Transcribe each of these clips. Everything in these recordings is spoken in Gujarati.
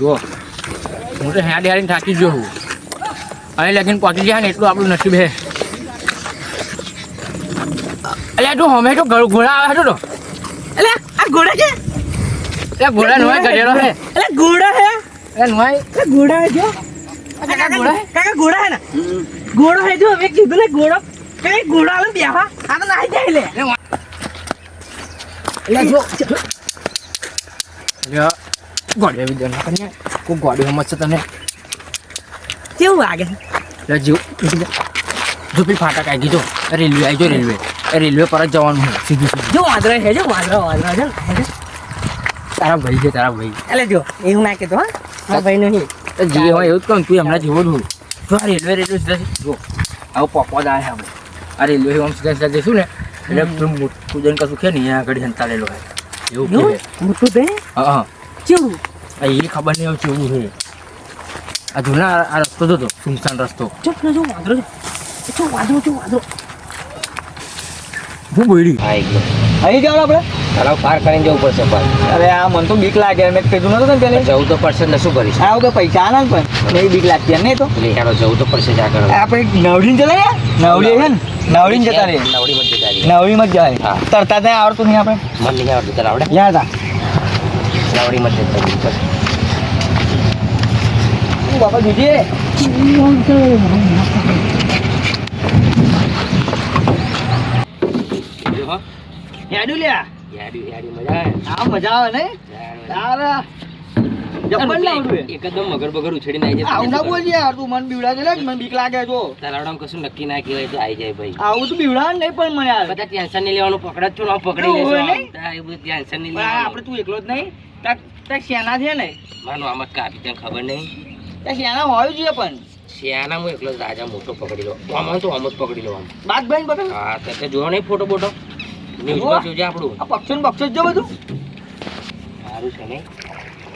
જુઓ. હું તો હેડી હાડીને થાકી ગયો છું. અહીં લગીને પહોંચી જાય ને એટલું આપણું નસીબ હે. એટલે તું હમે તો ઘોડા આવે તો. એટલે આ ઘોડા છે એટલે ઘોડા નુવાય ગઢેલો હે. એટલે ઘોડા હે. એટલે નુવાય એટલે ઘોડા હે જો. કાકા ઘોડા હે? કાકા ઘોડા હે ને? ઘોડો હે જો મેં કીધું ને ઘોડો. કઈ ઘોડા આલે બેહવા. આ તો નાઈ જાય લે. એટલે જો. એટલે ગોડે બી દે. નાખે કોઈ ગોડે સમજશે તને? કેવું લાગે એટલે જીવ જા. પેલી ફાટક આવી ગઈ જો રેલવે આવી જો રેલવે. રેલવે પર જ જવાનું હોય સીધું સીધું. જો વાંદરા છે જો વાંદરા વાંદરા છે તારા ભાઈ છે તારા ભાઈ. એટલે જો એવું ના કહેતો હા. મારા ભાઈ નહીં. તો જે હોય એવું જ કહું તું હમણાં જેવો હું જો આ રેલવે રેલવે સીધા જો આવું પોપો છે આપણે આ રેલવે આમ સીધા સીધા જઈશું ને એટલે તું મોટું જણ કશું કે નહીં આગળ હંતાલેલો હોય. એવું એવું મોટું હા હા. કેવું? એ ખબર નહીં આવે કેવું છે. આ જૂના આ- રસ્તો જોતો સુમસાન રસ્તો. જો પેલો જો વાંદરો છે. જો વાંદરો જો વાંદરો. હું બોલી અહીં જાવ આપણે? તળાવ પાર કરીને જવું પડશે પણ અરે આ મને તો બીક લાગે. મેં કીધું નતું ને પેલે જવું તો પડશે ને શું કરીશ? આવું તો પૈસા આના ને પણ. નહીં બીક લાગતી એમ નહીં તો. એટલે હેડો જવું તો પડશે જ આગળ. આપણે નવડીને જતા રહ્યા નવડી છે ને? નવડીને જતા રહીએ. નવડી મત જતા રહીએ. નવડી મત જવાય હા. તરતા ત્યાં આવડતું નહીં આપણે. મન નહીં આવડતું તારે આવડે? યાદ આ નવડી મત રહી બસ. બાપા જો હો. લ્યા? મજા આવે? આ મજા આવે ને? જબ્બર એકદમ મગર બગર આવું જાય યાર તું મન બીવડાવે ને મને બીક લાગે જો કશું નક્કી ના કહેવાય તો આવી જાય ભાઈ. આવું તો બીવડાવે નહીં પણ મને બધા ટેન્શન નહીં લેવાનું પકડ છું પકડી? આમ. એ બધું ટેન્શન નહીં લેવાનું. આપણે તું એકલો જ નહીં. તાર તાર શેના છે ને? માનો આમાં કાપી તને ખબર નહીં? શેના હોય જોઈએ પણ? શિયાળા હું એકલો રાજા મોટો પકડી લો આમાં તો આમ જ પકડી લો આમ. બાદ ભાઈ પકડ. હા તે જોવો નહીં ફોટો બોટો. ન્યૂઝમાં જોજે આપણું. આ પક્ષો ને પક્ષો જ બધું. સારું છે નહીં?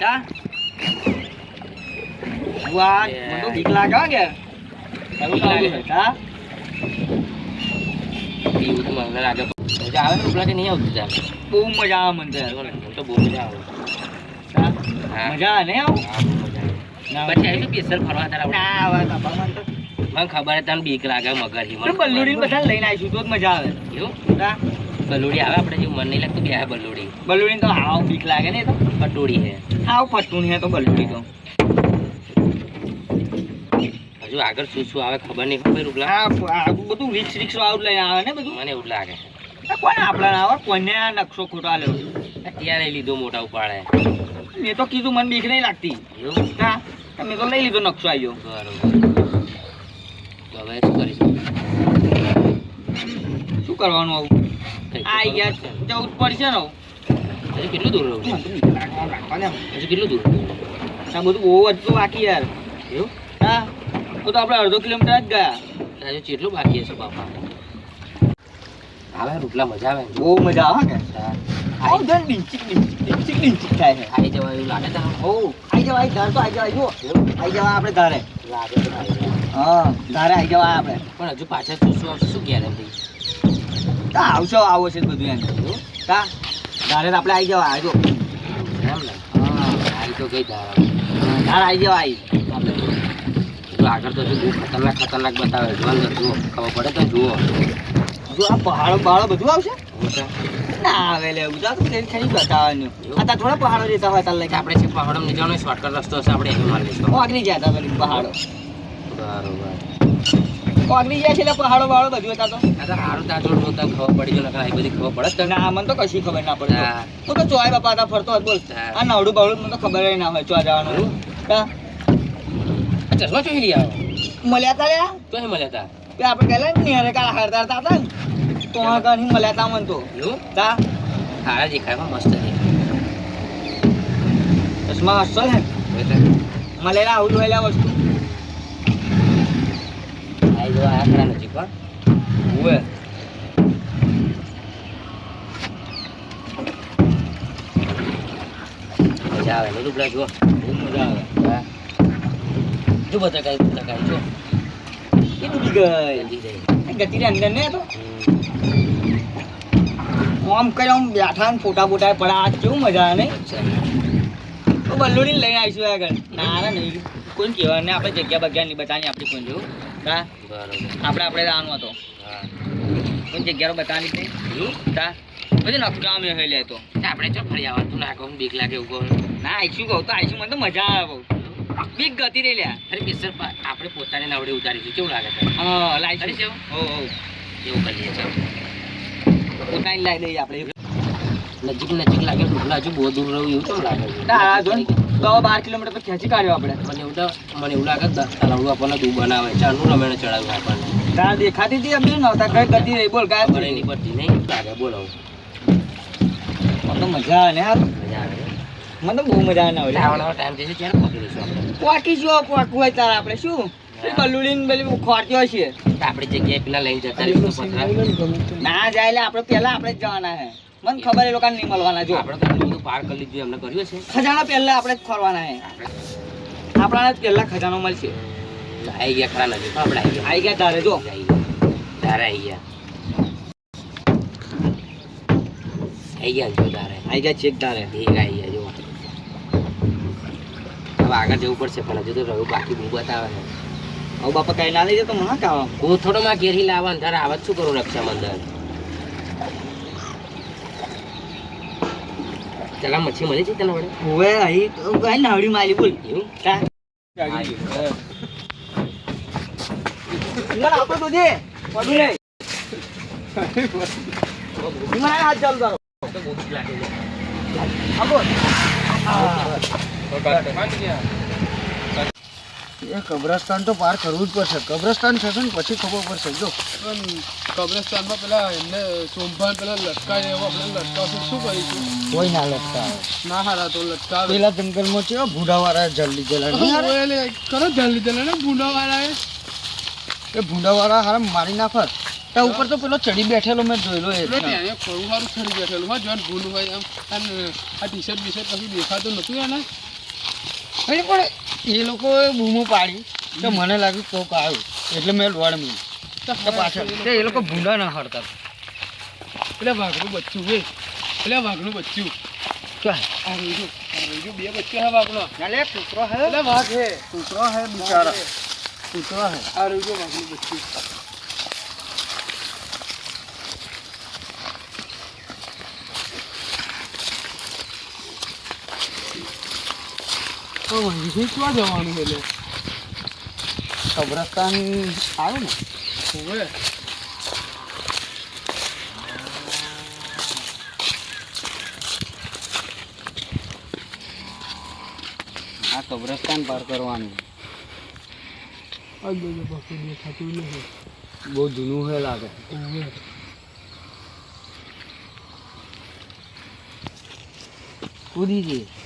કા વાહ મને બીક લાગે હો કે. બીક લાગે. હા એવું મને લાગે. મજા આવે ઉપલા કે નહીં આવતું તારે બહુ મજા આવે મને તો યાર. મને તો બહુ મજા આવે. હા? હા. મજા આવે ને આવું? હા. પછી આવી બેસર ફરવા તારા ના આવે બાપા મને તો મને ખબર છે તને બીક લાગે મગર મને બલ્લુડી બધા લઈને આવીશું તો મજા આવે. એવું? હા. બલુડી આવે આપણે જેવું? મન નહીં લાગતું બે બલુડી બલુડી તો હાવ બીક લાગે ને તો. પટોડી હે હાવ ફટતું નહીં તો બલુડી તો. હજુ આગળ શું શું આવે ખબર નહીં ખબર ઉપલા? બધું રિક્સ રિક્સ આવું લઈને આવે ને બધું? મને એવું લાગે. આ કોને આપણા ના આવે કોને આ નકશો ખોટો આલ્યો. અત્યારે લીધો મોટા ઉપાડે. મેં તો કીધું મને બીક નહીં લાગતી. હા મેં તો લઈ લીધો નકશો આવ્યો બરોબર. હવે શું કરીશું? શું કરવાનું આવું? આ ને. જવું જ પડશે ને. કેટલું દૂર રહું. હજુ કેટલું દૂર? આ બધું બહુ હતું બાકી યાર. એવું? હા તો તો આપણે અડધો કિલોમીટર જ ગયા. હજુ કેટલું બાકી હશે બાપા? આવે રૂપલા મજા આવે. બહુ મજા આવે ને. આવું જણ ડીંચીક ડીંચીક ડીંચીક થાય છે. આવી જવા એવું લાગે તને ઓ આઈ જવા આઈ ધાર તો આઈ જવા જો. આઈ જવા આપણે ધારે. લાગે હા ધારે આઈ જવા આપણે. પણ હજુ પાછળ શું શું આવશે? શું ગેરંટી તા આવશે આવો છે બધું એમ. તા. ધારે આપણે આઈ જવા આજો. એમ ને? હા. આવી તો ગઈ ધારા. ધારે આઈ જવા આઈ. આપણે આગળ તો ખતરનાક ખતરનાક બતાવે. જો અંદર જુઓ. ખબર પડે તો જુઓ. જો આ પહાડો પહાડો બધું આવશે? ના આવે લે બધા તો ખાલી ખાલી બતાવવાનું. આ તા થોડા પહાડો રહેતા હોય તાર લઈને આપણે છે પહાડમાં નહીં જવાનું શોર્ટકટ રસ્તો હશે આપણે અહીં મારી લઈશું ઓગળી ગયા તા પેલી પહાડો. બરોબર ઓગળી ગયા છે પહાડો બહાડો બધું હતા તો. તો જોતા ખબર પડી ગયો નકર બધી ખબર પડે તને. આ મને તો કશી ખબર ના પડે. તો. ચોય બાપા તા ફરતો બોલ. આ નવડું બાવડું મને તો ખબર ના હોય ચોય જવાનું. એવું? ચશ્મા ચોહી લઈ આવો. મળ્યા તા લ્યા? ચોઈ મળ્યા તે? આપણે ને કાલ હારતા હતા ને. તો આગળ કાની મળ્યા તા મને તો. એવું? તા સારા દેખાય મસ્ત દેખાય ચશ્મા અસલ હે એટલે મળેલા આવું જોયેલા વસ્તુ. આવી જો આ ખરા નજીક હો. ઉવે. મજા આવે ને રૂપડા જુઓ. બહુ મજા આવે. જો બધા કાંઈ બધા કાંઈ જો. એ ડૂબી ગઈ? જઈ એ અંદર ને તો? આમ કઈ આમ બેઠા ને ફોટા ફોટા પડ્યા. આ કેવું મજા આવે નહીં. તો બલ્લુડી લઈને આવીશું આગળ. ના ના નહીં. કોઈ કહેવા ને આપણે જગ્યા બગ્યા નહીં બતાવી આપણી કોઈ જોયું તા? બરોબર. આપણે આપણે જવાનું હતો કોઈ જગ્યાઓ બતાવી નહીં તા? પછી નકરા અમે હે લે તો. આપણે ચો ફરી આવવાનું ના કહું બીક લાગે એવું કહું. ના આવીશું કહું તો આવીશું મને તો મજા આવે બહુ. બીક ગતિ રહી લ્યા. અરે કેસર પા- આપણે પોતાને નવડે ઉતારીશું. કેવું લાગે હા લાઈ કરી છે હો હો એવું કરીએ ચાલો પોતાની લાવી દઈએ આપણે. નજીક નજીક લાગે ઢોકલા હજુ બહુ દૂર રહ્યું એવું કેમ લાગે? ના આ જો તો બાર કિલોમીટર પર ખેંચી કાઢ્યો આપણે. મને એવું તો મને એવું લાગે તલાવડું આપણને દૂર બનાવે ચાનું રમેણ ચડાવ્યું આપણને. તાર દેખાતી હતી અમને નહોતા કઈ ગતિ રહી બોલ કાંઈ પડે નહીં પડતી નહીં લાગે બોલો. તો મજા આવે ને યાર. મજા આવે. મને તો બહુ મજા આવે આવવાનો ટાઈમ થશે ક્યારે પકડીશું આપણે? પોકી જો પોકવું હોય તારે આપણે શું? બલુડીન પેલી ખોરત્યો છે. આપણી જગ્યાએ પેલા લઈને જતા ના જાય એટલે આપણે પહેલા આપણે જ જવાના હે. મને ખબર એ લોકોને નહીં મળવાના જો. આપણે તો બધું પાર કરી લીધું એમને કર્યું છે. ખજાનો પહેલા આપણે જ ખોરવાના છે આપણાને જ પહેલા ખજાનો મળશે. આવી ગયા ખરા નથી આપણે આવી ગયા. તારે જો. આવી ગયા. તારે આવી ગયા. આવી ગયા જો તારે. આવી ગયા ચેક ઠીક આવી ગયા જો. હવે આગળ જવું પડશે પણ હજુ તો રહ્યું બાકી બહુ બતાવે છે. હવે બાપા કઈ ના લઈ જાય તો મને કાવા કોથળોમાં ઘેરી લાવવાનું તારે આવત શું કરું રક્ષાબંધન? ચલા મચ્છી મળી છે તને વડે? હવે અહીં તો કઈ નાવડી મારી બોલ. એવું? કા? ના આપો તો દે પડું નહીં ના હાથ ચાલુ છે. આપો એ કબ્રસ્તાન તો પાર કરવું જ પડશે. કબ્રસ્તાન થશે ને પછી ખબર પડશે. જો. પણ કબ્રસ્તાનમાં પેલા એમને સોમભાઈ પેલા લટકાય એવો આપણે લટકાવશું. શું કરીશું? કોઈ ના લગતા ના હારા તો લટકાવે. પેલા જંગલમાં છે ભૂંડાવાળા જલ્દી જલા એટલે કરો જલ્દી લીધેલા ને ભૂંડાવાળાએ? એ ભૂંડાવાળા હારા મારી નાખત ત્યાં ઉપર તો પેલો ચડી બેઠેલો મેં જોયેલો એ ખરું સારું ચડી બેઠેલું. હા જોન ભૂંડ હોય આમ અને આ ટી શર્ટ બી શર્ટ કશું દેખાતું નતું એને? પણ એ લોકોએ બૂમો પાડી તો મને લાગ્યું કોક આવ્યું. એટલે મેં લોડ મી તો પાછળ. એ લોકો ભૂંડા ના હડતા. એટલે વાઘનું બચ્ચું હે. એટલે વાઘનું બચ્ચું. બે બચ્ચા હે વાઘનો. કૂતરો હે. વાઘ હે. કૂતરો હે બિચારા. કૂતરો હે. આ રહ્યું વાઘનું બચ્ચું. તો ક્યાં જવાનું એટલે કબ્રસ્તાન આવ્યું ને? હવે. આ કબ્રસ્તાન પાર કરવાનું. દેખાતું નથી. બહુ જૂનું હે લાગે. કૂદી જઈએ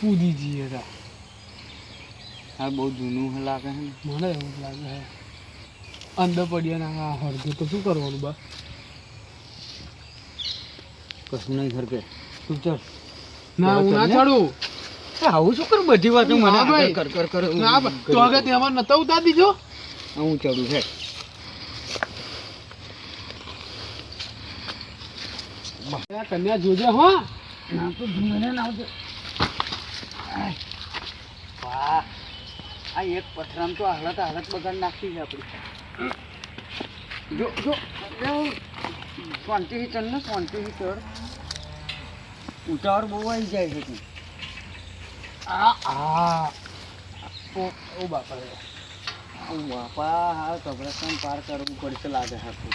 કૂદી જઈએ હતા. આ બહુ જૂનું લાગે છે મને એવું લાગે છે. અંદર પડ્યા ના આ હરગે તો શું કરવાનું બા? કશું નહીં ઘર તું ચાલ. ના હું ના ચડું. આવું શું કરું? બધી વાતો મને ભાઈ. કર કર કર ના તો આગળ ત્યાં નતા ઉતાર દીજો હું ચડું છે આ કન્યા જોજે હો. ના તો મને ના આવજે. વાહ. આ એક પથરામ તો હાલત હાલત બગાડ નાખી છે આપણી જો જો શાંતિથી ચડ ને શાંતિથી ચડ ઉતાવળ બહુ આવી જાય છે તું. આ આ. ઓ બાપા. બાપા, હા, કબ્રસ્તાન પાર કરવું પડશે લાગે હાથું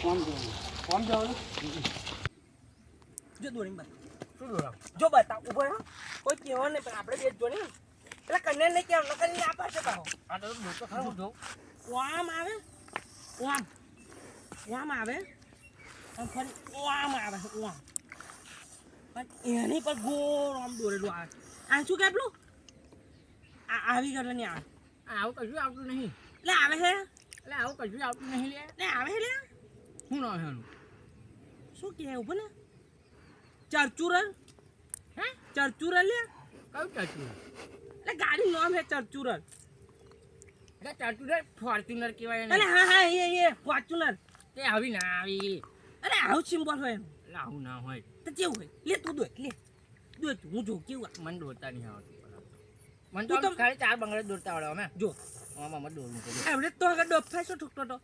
કોણ જવાનું? કોણ જવાનું? જો બાર. શું દોડાવ? જો બતાવ ઊભો રહો. કોઈ કહેવા નહીં પણ આપણે બે જ ને. એટલે કન્યા નહીં કહેવાનું નકર આપા છે કહો આ તો મોટો ખરો જો ઓમ આવે? ઓમ ઓમ આવે? અને ફરી ઓમ આવે ઓમ પણ એની પર ગોળ આમ દોરેલું આવે. આ શું કેટલું આ આવી ગયો ને આવે. આવું કશું આવતું નહીં. એટલે આવે છે એટલે આવું કશું આવતું નહીં લે. આવે છે લે શું ના શું કહે ઊભો ને. ચરચુર હે? ચરચુર લે? કયું ચાચું એટલે ગાડી નામ હે ચરચુર એટલે ચાચું રે ફોર્ચ્યુનર કહેવાય અરે હા હા એ એ ફોર્ચ્યુનર. તે આવી ના આવી. અરે આવું સિમ્બોલ હોય એમ. આવું ના હોય. તો કેવું હોય? લે તું દોય લે. દોય તું હું જોઉં કેવું. મને દોરતા નહીં આવડતું. મને તું ખાલી ચાર બંગડે દોરતા આવડે અમે. જો. આમાં દોરવું પડે. આવડે તો આગળ ડોફા શું તો?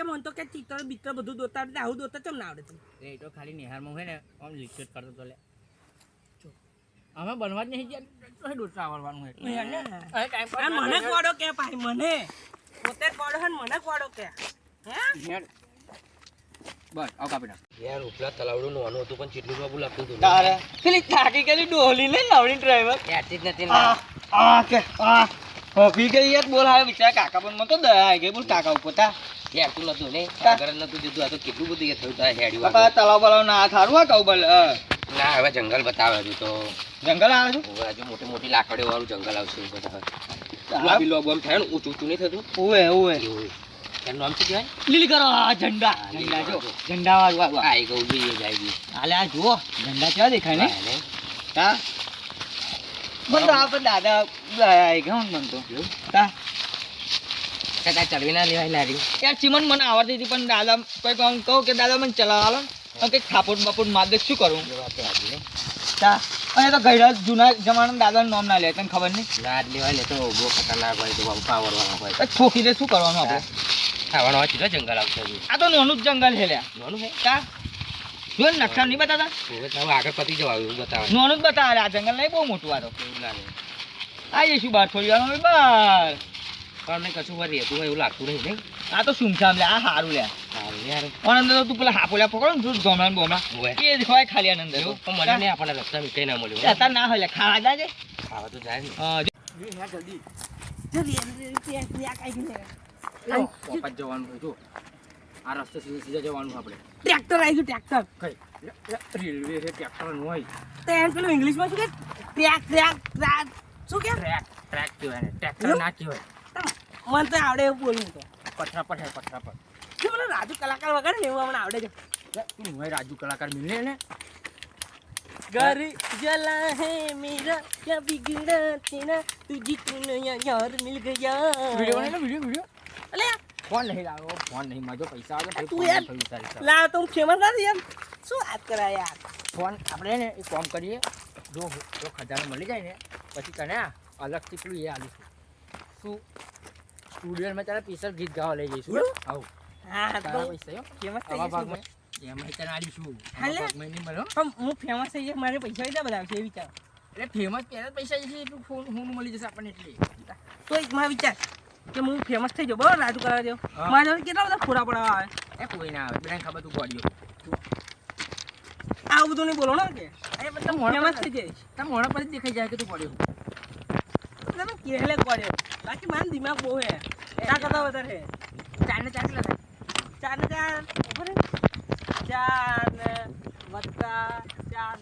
કે મને તો કે ચિત્ર બિત્ર બધું દોતા આવડે આવું દોતા ચમ ના આવડે તું એ તો ખાલી નિહારમાં હોય ને આમ લિક્વિડ કરતો તો લે. અમે બનવા જ નહીં ગયા તો દોરતા આવડવાનું હોય મને કોડો કે ભાઈ મને. પોતે કોડો હે મને કોડો કે. હે? બસ આવ કાપી નાખ. યાર ઉપલા તલાવડું નાનું હતું પણ કેટલું બાબુ લાગતું હતું. તારે? પેલી થાકી ગયેલી ડોલી ને નવડી ડ્રાઈવર ત્યારથી જ નથી આ આ કે આ. હોભી ગઈ યાર બોલ હવે બિચારા કાકા પણ મને તો દયા આવી ગઈ બોલ કાકા ઉપર તા. યાર નતું ને આગળ નતું જતું આ તો કેટલું બધું એ થયું તા હેડ્યું બાપા આગળ. ના થારું આ કહું બલ ના હવે જંગલ બતાવે હજુ તો જંગલ આવે છે હજુ મોટી મોટી લાકડીઓ વાળું જંગલ આવશે થાય ને ઊંચું ઊંચું નહીં થતું ઓવે ઓવે એનું નામ શું કહેવાય લીલી કરો ઝંડા ઝંડા જો ઝંડા વાળું આ, જાય હાલે આ જુઓ ઝંડા કેવા દેખાય ને હા, તો આ પણ દાદા દયા આવી ગઈ હો મને તો તા કાકા ચડવી ના લેવાય લારી. યાર ચીમન મને આવડતી હતી પણ દાદા કોઈ કહું કહું કે દાદા મને ચલાવવા લો કંઈક થાપોટ બાપોટ માર દે શું કરું. અને તો ગઈડા જૂના જમાના દાદાનું નામ ના લે તને ખબર નહીં? લાડ લેવાય ને તો બહુ ખતરનાક હોય તો બહુ પાવરવાળો હોય. તો શું કરવાનું આપણે? ખાવાનું હોય સીધો જંગલ આવશે આ તો નોનું જ જંગલ છે લ્યા નોનું છે? તા જો નકશા નહીં બતાતા? હવે આગળ પતી જવા એવું બતાવે નોનું જ બતાવે આ જંગલ નહીં બહુ મોટું આ તો. આ જઈશું બહાર વાર બહાર પણ નહીં કશું વાર રહેતું હોય એવું લાગતું નહીં નહીં? આ તો સુમસામ લે આ સારું લે. સારું યાર. પણ અંદર તો તું પેલા હાપોલ્યા પકડો ને તું ગમણા બોમણા હોય. એ જ હોય ખાલી આનંદ પણ મને નહીં આપણને રસ્તા મીઠાઈ ના મળ્યું અત્યારે ના હોય ખાવા જાય ખાવા તો જાય ને. હા, જલ્દી જલ્દી જવાનું હોય જો. આ રસ્તે સીધે સીધા જવાનું આપણે ટ્રેક્ટર આવી ગયું ટ્રેક્ટર. કઈ? રેલવે છે ટ્રેક્ટર હોય. તો એમ પેલું ઇંગ્લિશમાં શું કે ટ્રેક ટ્રેક ટ્રેક. શું કે? ટ્રેક ટ્રેક કહેવાય ટ્રેક્ટર ના કહેવાય. મને તો આવડે એવું બોલું તો પથરા પર હે પથરા પર શું પેલો રાજુ કલાકાર વગર ને એવું મને આવડે છે લે, તું હોય રાજુ કલાકાર મિલે ને घर जला है मेरा क्या बिगड़ा तेरा तुझी तूने यार मिल गया વિડિયો બને વિડિયો વિડિયો અલે ફોન નહીં લાવો ફોન નહીં માજો પૈસા આવે તો તું ફોન યાર- થયું તારી સાથે. લા તો હું ફેમસ નથી એમ શું વાત કરા યાર ફોન આપણે ને એક કામ કરીએ જો જો ખજાનો મળી જાય ને પછી તને આ અલગથી પેલું એ આલીશું શું સ્ટુડિયોમાં તારા સ્પેશિયલ ગીત ગાવા લઈ જઈશું. આવું. હા તો તારા પૈસા હો. ફેમસ થઈ આવા ભાગમાં એમાં તને આલીશું હાલે. ભાગમાં નહીં પણ હું ફેમસ થઈ જાય મારે પૈસા કેટલા બધા આવશે એ વિચાર. એટલે ફેમસ પહેલા પૈસા જશે એટલું ફોન ફોન મળી જશે આપણને એટલે. તો એક મારા વિચાર કે હું ફેમસ થઈ જાઉં બરાબર? રાજુ કરાવી દો. મારા કેટલા બધા ફોરા પડાવવા આવે? એ કોઈ ના આવે બધાને ખબર તું ગોળ્યો આ બધું નહીં બોલો ને કે. બધા મોડા થઈ જાય તારા મોડા પર દેખાઈ જાય કે તું ગોળ્યો તમે કેલે પડ્યો બાકી મારું દિમાગ બહુ હે. ચા કરતા વધારે હે. ચાર ને ચાર કેટલા થાય? ચાર ને ચાર. ખબર. ચાર ને વત્તા ચાર.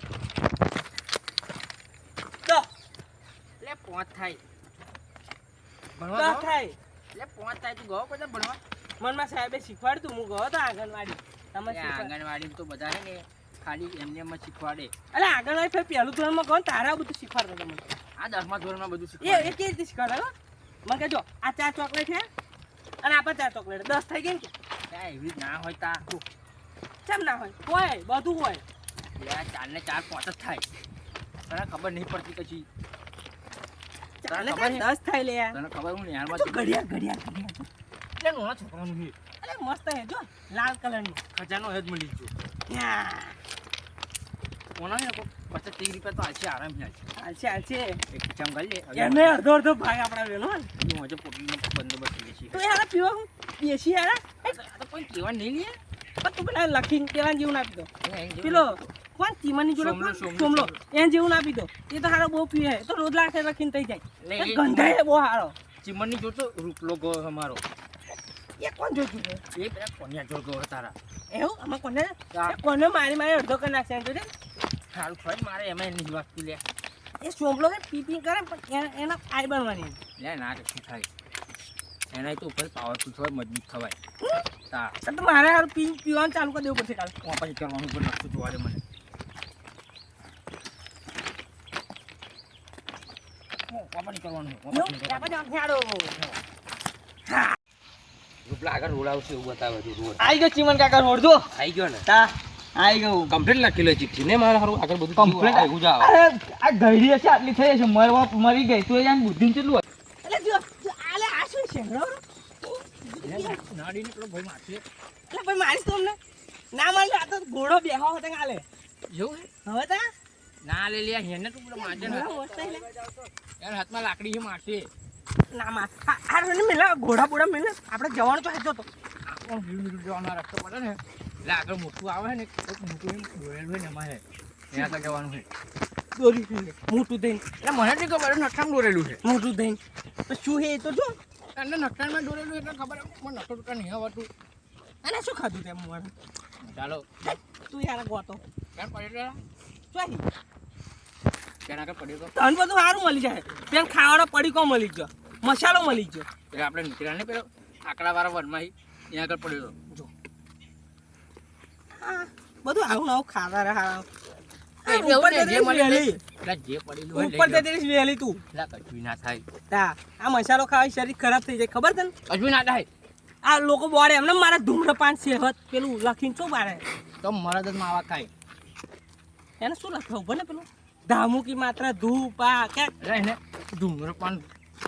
તો લે પાંચ થાય. ભણવા થાય. એટલે પાંચ થાય તું ગયો કોઈ ભણવા? મનમાં સાહેબે શીખવાડતું હું ગયો તો આંગણવાડી. તમે આંગણવાડી તો બધા ને ખાલી એમને એમ શીખવાડે. અરે આંગણવાડી ફેર પહેલું ધોરણમાં કહો ને તારા બધું શીખવાડતો તમને? આ દસમા ધોરણમાં બધું એ શીખવાડે. એ કેવી રીતે શીખવાડે હો? મને કહેજો આ ચાર ચોકલેટ છે અને આ ચાર ચોકલેટ. દસ થઈ ગઈ ને એવી ના હોય તા. કેમ ના હોય? હોય બધું હોય. એટલે ચાર ને ચાર પાંચ જ થાય. તને ખબર નહીં પડતી પછી ચાર ને ખબર દસ થાય લે. તને ખબર હું ઘડિયાળ ઘડિયાળ એટલે છોકરાનું છે. અરે મસ્ત હે જો. લાલ કલરનું. ખજાનો હેજ મળી ગયો. યા ઓના ને ત્રીસ રૂપિયા તો આશે આરામથી આશે હાલશે હાલશે એક ખીચામાં કરી લે અડધો અડધો ભાગ આપણા વેનો હું હજુ પોટલીનો બંદોબસ્ત કરી છે તો યાર પીવા હું દેશી યાર તો કોઈ કહેવા નહીં લે. પણ તું પેલા લખીને પેલા જેવું ના પીધો પેલો કોણ? ચીમનની જોડે સોમલો, કોણ? સોમલો, સોમલો એને જેવું ના પીધો એ તો હારો બહુ પીએ તો રોજ લાખે લખીને થઈ જાય. ગંધાય બહુ હારો. ચીમનની જોતો રૂપલો ગયો અમારો. એ કોણ જોતું એ પેલા કોન્યા જોર ગયો તારા. એવું? અમે કોને? કોને મારી મારી અડધો કરી નાખશે એમ જોજે. સારું થોડી મારે એમાં નહીં વાગતું લે. એ સોમલો કે પી પી કરે પણ એના આઈ બનવાની. લે ના કશું થાય? એના તો ઉપર પાવરફુલ થવાય મજબૂત થવાય તા તો મારે હારું પી પીવાનું ચાલુ કરી દેવું પડશે કાલ. પછી કરવાનું પણ નક્કી જોવા દે મને. રૂપલા આગળ રોડ આવશે એવું બતાવે છે રોડ. આઈ ગયો ચીમન કાકા રોડ જો આવી ગયો ને? તા. આઈ ગયું કમ્પ્લીટ લખેલો ચિઠ્ઠી. ને મારે હારું આગળ બધું જ આ ગઈડી હશે આટલી થઈ હશે. મરવા મરી ગઈ. તો એને બુદ્ધિ કેટલું એટલે જો જો, આલે આ શું છે? ભાઈ મારશે. એટલે ભાઈ મારીશ તો અમને. ના મારી આ તો ઘોડો બેહો હતો કાલે. એવું હવે તા? ના લે લે હેને તું પેલો મારજે ને. મસ્ત યાર હાથમાં લાકડી છે મારશે. ના માર. આ મેલા ઘોડા બોડા મેલે. આપણે જવાનું તો હેજો તો. આપણો જવાનો રસ્તો પડે ને? એટલે આગળ મોટું આવે ને મોટું એમ દોરેલું હોય ને એમાં ત્યાં આગળ જવાનું છે. દોરી થઈને મોટું થઈને. એટલે મને જ ખબર નકશામાં દોરેલું છે. મોટું થઈને. તો શું છે એ તો જો. નકશામાં દોરેલું એટલે ખબર મને નકશો ટુકા નહીં આવડતું. અને શું ખાધું તેમ ચાલો. તું યાર ગોતો કેમ પડ્યો ચોહી ત્યાં આગળ પડ્યો તો? તન બધું સારું મળી જાય. ત્યાં ખાવાનો પડીકો મળી ગયો. મસાલો મળી ગયો. આપણે નીકળ્યા ને પેલો? આકડાવાળા વનમાં ત્યાં આગળ પડ્યો તો. હા, બધું આવું આવું ખાતા રહે. હા. ઉપર ને, જતી તું. કશું થાય. તા આ મસાલો ખાવા શરીર ખરાબ થઈ જાય. ખબર તને? કશું ના થાય. આ લોકો બોડે એમને મારા ધૂમ્રપાન સેહત પેલું લખીને શું બારે તો મરદ માવા ખાય એને શું લખાવું ભલે પેલું? ધામુકી માત્ર ધૂપ આ કે ધૂમ્રપાન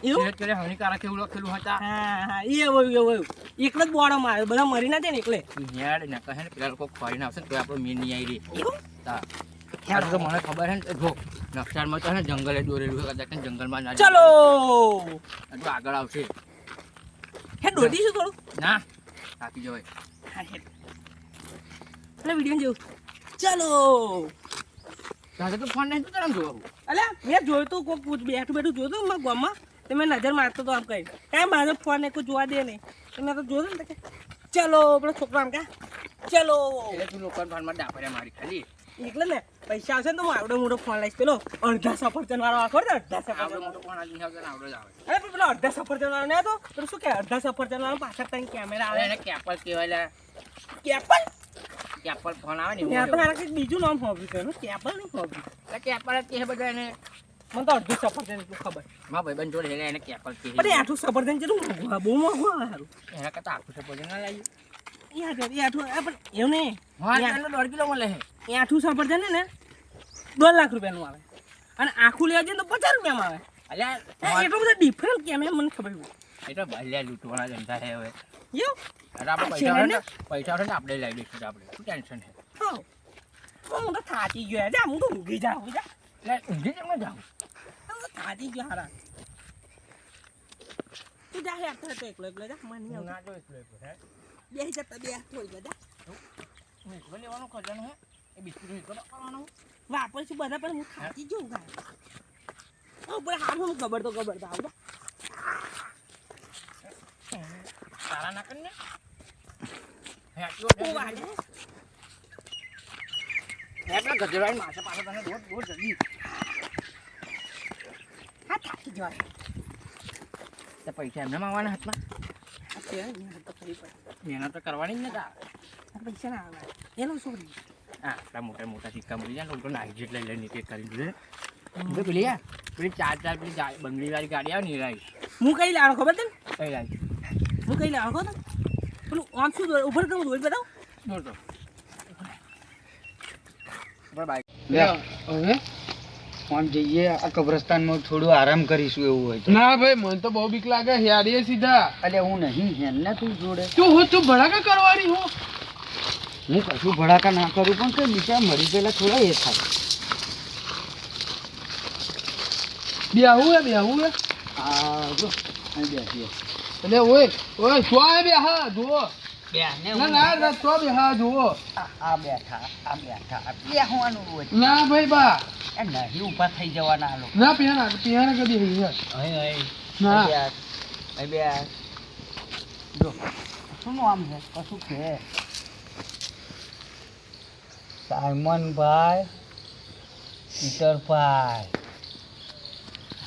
એવું? કરે હાનિકારક એવું લખેલું હતા. હા હા એ એવું એવું એકલો જ બોડો મારે. બધા મરી ના જાય ને એકલે. હેડ ને કહે ને પેલા લોકો ખોરીને આવશે ને તો આપણે મેન નહીં આવી તા. મને ખબર છે ને જો નકશામાં તો ને જંગલે દોરેલું છે કદાચ જંગલમાં ના ચલો! આગળ આવશે. હે દોડી શું થોડું? ના જવાય. હા હે એટલે વીડિયો જેવું ચલો! તારે તો ફોન નહીં તો જોવું અલ્યા મેં જોયું તું કોઈ પૂછ બેઠું બેઠું જોયું તું મારા ગામમાં? તો મેં નજર મારતો તો આમ કઈ કાંઈ મારો ફોન કોઈ જોવા દે નહીં. તો મેં તો જોયું ને ચલો પેલો છોકરો આમ કા ચલો. તું લોકો ફોનમાં ડાફર્યા મારી ખાલી. એટલે ને પૈસા આવશે ને તો હું આવડો મોટો ફોન લઈશ. પેલો અડધા સફરજન વાળો આખો ને અડધા સફરજન. મોટો ફોન આવી આવડો જ આવે. અરે પેલો અડધા સફરજન વાળો ને તો પેલું શું કે અડધા સફરજન વાળો પાછળ તને કેમેરા હવે આવે. એને કેપલ કહેવાય કેપલ કેપલ ફોન આવે ને ત્યાં તો મારા કંઈક બીજું નામ હોબી છે કેપલ નહીં હોબી કેપલ જ કહે બધા એને. મને તો અડધું સફરજન એટલું ખબર. મારા ભાઈબંધ જોડે એટલે એને કહે પણ એ આઠું સફરજન જેટલું મોંઘું આવે, બહુ મોંઘું આવે સારું એના કરતા આઠું હા યા. છે. સફરજન ને ને દોઢ લાખ રૂપિયાનું આવે. અને આખું લેવા જઈએ તો પચાસ રૂપિયામાં આવે. અલ્યા એટલો બધો ડિફરન્ટ કેમ મને ખબર. એ તો ભલ્યા લૂંટવાના ધંધા હે હવે. એવું? એટલે આપણે આ પૈસા છે ને? આપણે લઈ દઈશું આપણે. શું ટેન્શન છે? હા હું તો થાકી ગયો. જા હું તો ઊંઘી જાઉં જા. ઊંઘી કેમ જાઉં. થાકી ગયો હારા. તું જા હેઠ તો એકલો એકલો જા મને નહીં ના જો એકલો એકલો હે? બે જતા બે થોડી બધા હું એકલો લેવાનો ખજાનો હે? એ બિસ્કુટ એકલો કરવાનો વાપરશું બધા પણ હું થાકી જઉં ગાય ઉપર હારું હું ખબર તો ખબર તો આવજો તારા ના? કરીને હે આટલો ગજેરાઈ માસે પાછો તને રોજ રોજ જલ્દી. હા થાકી જવાય. તે પૈસા એમને માવાના હાથમાં? મહેનત તો કરવી કરવાની જ ને પૈસા ના આવે. એનું શું હા આટલા મોટા મોટા સિક્કા મળી જાય ને લોકો નાઈ જેટ લઈ લઈને એક કરી દીધું છે. પેલી યાર પેલી ચાર ચાર પેલી બંગડી વાળી ગાડી આવે ને એ હું કઈ લાવો ખબર તને? કઈ લાવી? હું કઈ લાવવાનો ખબર પેલું આમ શું ઉભર તો દોડ બતાવ. લે, હવે? આમ જઈએ આ કબ્રસ્તાનમાં થોડું આરામ કરીશું એવું હોય તો. ના ભાઈ મને તો બહુ બીક લાગે. હેડીએ સીધા. અલે હું નહીં હેન ને તું જોડે. તું હું તું ભડાકા કરવાની હું? હું કશું ભડાકા ના કરું પણ કે બીજા મરી પેલા થોડા એ થાય. બેહું હે બેહું હે. આ જો બેસીએ. એટલે ઓય ઓય શું આવે બે હા જુઓ. બેહને ભાઈ પીટર ના છો બે હા જુઓ. આ આ બેઠા આ બેઠા. આ બેહવાનું હોય ના ભાઈ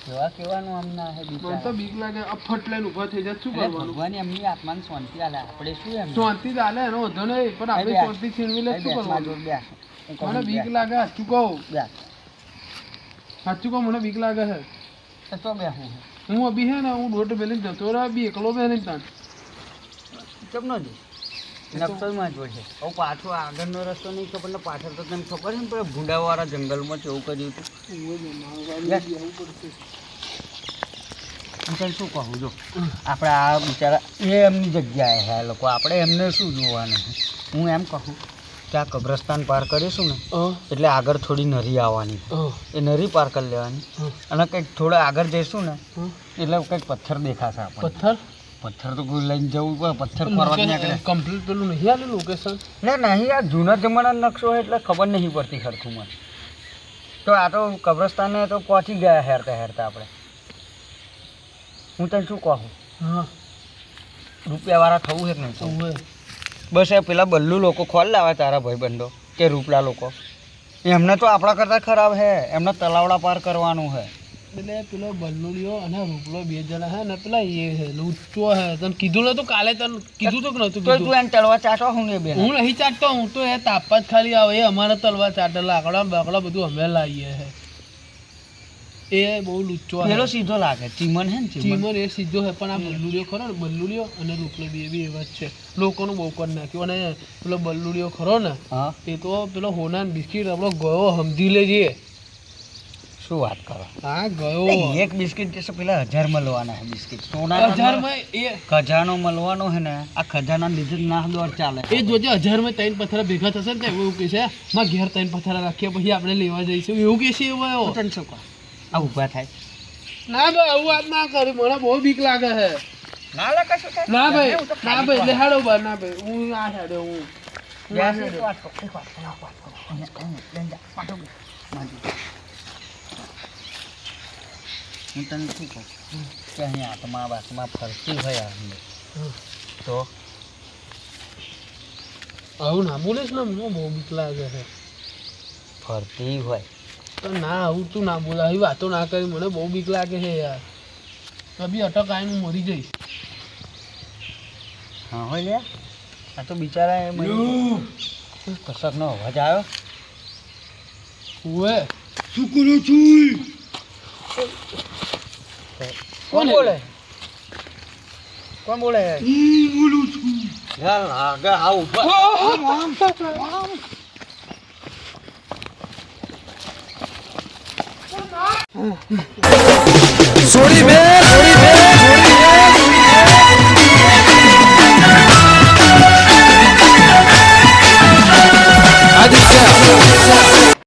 કેવા કેવાનું આમ હે મને તો બીક લાગે અફટ લઈને ઊભા થઈ જાય શું કરવાનું? ભગવાન એમની આત્માને શાંતિ આલે આપણે શું એમ? શાંતિ આલે એનો વધો નહીં પણ આપણે શાંતિ છીનવી લે શું કરવાનું? મને બીક લાગે સાચું કહું? સાચું કહું મને બીક લાગે છે. તો બે હું અભી હે ને હું દોઢ બેલીને જતો રહ્યો બી એકલો બેહીને તાન કેમ નો જી નકશોમાં છે. હવે પાછો આગળનો રસ્તો નહીં ખબર ને પાછળ તો તને ખબર છે ને પેલા ભૂંડાવાળા જંગલમાં કેવું કર્યું હતું. હું તને શું કહું? જો આપણે આ બિચારા એ એમની જગ્યાએ હે આ લોકો. આપણે એમને શું જોવાનું છે? હું એમ કહું કે આ કબ્રસ્તાન પાર કરીશું ને એટલે આગળ થોડી નરી આવવાની. એ નરી પાર કરી લેવાની. અને કંઈક થોડા આગળ જઈશું ને એટલે કંઈક પથ્થર દેખાશે પથ્થર? પથ્થર તો લઈને જવું પડે પથ્થર નીકળે. કમ્પ્લીટ પેલું નહીં આલે લોકેશન ના નહીં આ જૂના જમાનાનો નકશો એટલે ખબર નહીં પડતી સરખું મને. તો આ તો કબ્રસ્તાને તો પહોંચી ગયા હેરતા હેરતા આપણે. હું તને શું કહું? હા. રૂપિયાવાળા થવું છે કે નહીં થવું? બસ એ પેલા બલ્લુ લોકો ખોલ લાવે તારા ભાઈબંધો કે રૂપલા લોકો. એમને તો આપણા કરતાં ખરાબ હે એમને તલાવડા પાર કરવાનું છે. એટલે પેલો બલ્લુલિયો અને રૂપલો બે જણા હે ને પેલા એ હે લુચ્ચો હે. તને કીધું નતું કાલે તને કીધું તો કે નતું કીધું? તું એને તળવા ચાટો હું ને બે હું નહીં ચાટતો હું તો એ તાપા જ ખાલી આવે એ અમારે તલવા ચાટે લાકડા બાકડા બધું અમે લાવીએ હે. એ બહુ લુચ્ચો હે. પેલો સીધો લાગે ચીમન હે ને ચીમન? એ સીધો હે પણ આ બલ્લુલિયો ખરો ને બલ્લુલિયો અને રૂપલો બે બી એવા જ છે. લોકોનું બહુ કરી નાખ્યું. અને પેલો બલ્લુડિયો ખરો ને એ તો પેલો હોના બિસ્કીટ આપણો ગયો સમજી લેજે. શું વાત કરો? હા ગયો. એક બિસ્કિટ છે પેલા હજાર મળવાના હે બિસ્કિટ. સોના હજારમાં એ ખજાનો મળવાનો છે ને આ ખજાના લીધે ના દોર ચાલે. એ જોજે હજારમાં ત્રણ પથ્થરા ભેગા થશે ને એવું કહે છે માં ઘેર ત્રણ પથ્થરા રાખીએ પછી આપણે લેવા જઈશું. એવું કે છે એવો આવ્યો તને શું આ ઊભા થાય. ના ભાઈ આવું વાત ના કરી. મને બહુ બીક લાગે છે. ના લાગે શું ના ભાઈ ના ભાઈ લેહાડો બાર ના ભાઈ હું આ હેડે હું. હું વાત વાત વાત વાત એક વાત. કહું, એક વાત કહું. અહીંયા, અહીંયા, લઈને જા, પાછો બેસ. માંજી. હું તને શું કહું? કે અહીં આત્મા વાસમાં ફરતી હોય આ અંદર તો? આવું ના બોલીશ ને મને બહુ બીક લાગે છે. ફરતી હોય. તો ના આવું તું ના બોલા. આવી વાતો ના કરી મને બહુ બીક લાગે છે યાર. તો બી અટક આવીને હું મરી જઈશ. હા હોય લે આ તો બિચારા એ મને કસકનો અવાજ આવ્યો? ઓએ કોણ બોલે? કોણ બોલે? હું બોલું છું. યાર આગળ આવ ઊભા.